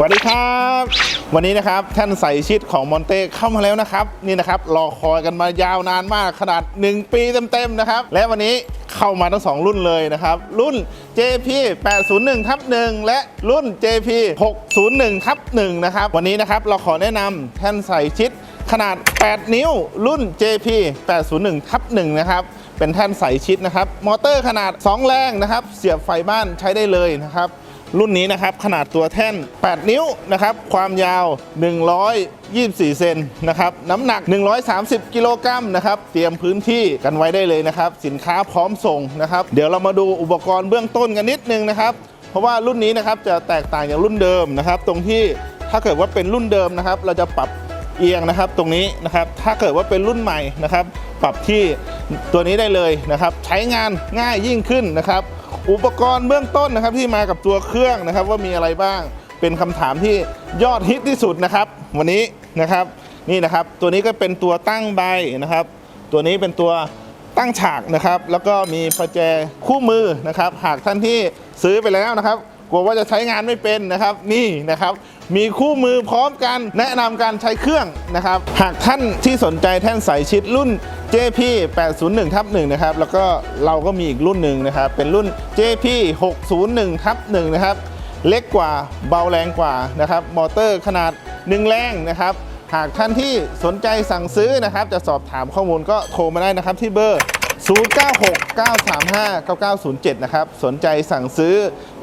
สวัสดีครับ วันนี้นะครับท่านใส่ชิดของมอนเต้เข้ามาแล้วนะครับ นี่นะครับรอคอยกันมายาวนานมากขนาด 1 ปีเต็มๆนะครับ และวันนี้เข้ามาทั้ง 2 รุ่นเลยนะครับ รุ่น JP 801ทับ1และรุ่น JP 601ทับ1นะครับ วันนี้นะครับเราขอแนะนำแท่นใส่ชิดขนาด 8 นิ้ว รุ่น JP 801ทับ1นะครับเป็นแท่นใส่ชิดนะครับ มอเตอร์ขนาด 2 แรงนะครับ เสียบไฟบ้านใช้ได้เลยนะครับ รุ่นนี้นะครับขนาดตัวแท่น 8 นิ้วนะครับความยาว 124 เซนนะครับน้ำหนัก 130 กิโลกรัมนะครับเตรียมพื้นที่กันไว้ได้เลยนะครับ สินค้าพร้อมส่งนะครับ เดี๋ยวเรามาดูอุปกรณ์เบื้องต้นกันนิดนึงนะครับ เพราะว่ารุ่นนี้นะครับจะแตกต่างจากรุ่นเดิมนะครับ ตรงที่ถ้าเกิดว่าเป็นรุ่นเดิมนะครับ เราจะปรับเอียงนะครับตรงนี้นะครับถ้าเกิดว่าเป็นรุ่นใหม่นะครับ ปรับที่ตัวนี้ได้เลยนะครับ ใช้งานง่ายยิ่งขึ้นนะครับ อุปกรณ์เบื้องต้นนะครับที่มากับตัวเครื่องนะครับ ว่ามีอะไรบ้างเป็นคำถามที่ยอดฮิตที่สุดนะครับ วันนี้นะครับนี่นะครับ ตัวนี้ก็เป็นตัวตั้งใบนะครับ ตัวนี้เป็นตัวตั้งฉากนะครับ แล้วก็มีประแจคู่มือนะครับ หากท่านที่ซื้อไปแล้วนะครับ กลัวว่าจะใช้งานไม่เป็นนะครับนี่นะครับ มีคู่มือพร้อมกันแนะนำการใช้เครื่องนะครับ หากท่านที่สนใจแท่นสายชิดรุ่น JP 801ทับ1นะครับ แล้วก็เราก็มีอีกรุ่นหนึ่งนะครับ เป็นรุ่น JP 601ทับ1นะครับ เล็กกว่าเบาแรงกว่านะครับ มอเตอร์ขนาด 1 แรงนะครับ หากท่านที่สนใจสั่งซื้อนะครับ จะสอบถามข้อมูลก็โทรมาได้นะครับที่เบอร์ 0969359907 นะครับ สนใจสั่งซื้อ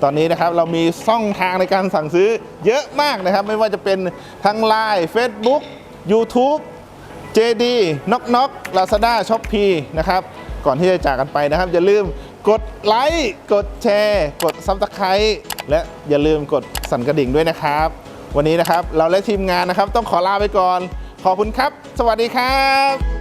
ตอนนี้นะครับ เรามีช่องทางในการสั่งซื้อเยอะมากนะครับ ไม่ว่าจะเป็นทั้ง Line Facebook YouTube JD Knock Knock Lazada Shopee นะครับ ก่อนที่จะจากกันไปนะครับ อย่าลืมกดไลค์ กดแชร์ กด Subscribe และอย่าลืมกดสั่นกระดิ่งด้วยนะครับ วันนี้นะครับ เราและทีมงานนะครับ ต้องขอลาไปก่อน ขอบคุณครับ สวัสดีครับ